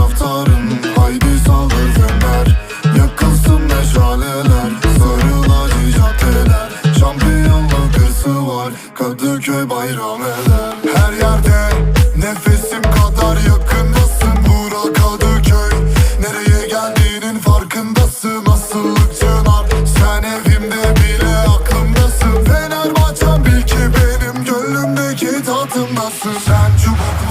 taraftarım. Haydi saldır fener Yakılsın meşaleler Sarılacı caddeler Şampiyonluk hırsı var Kadıköy bayram eder. Her yerde nefesim kadar yakındasın. Bura Kadıköy Nereye geldiğinin farkındasın. Asıllıkçın art Sen evimde bile aklımdasın. Fenerbahçem bil ki benim Gönlümdeki tatımdasın. Sen çubuk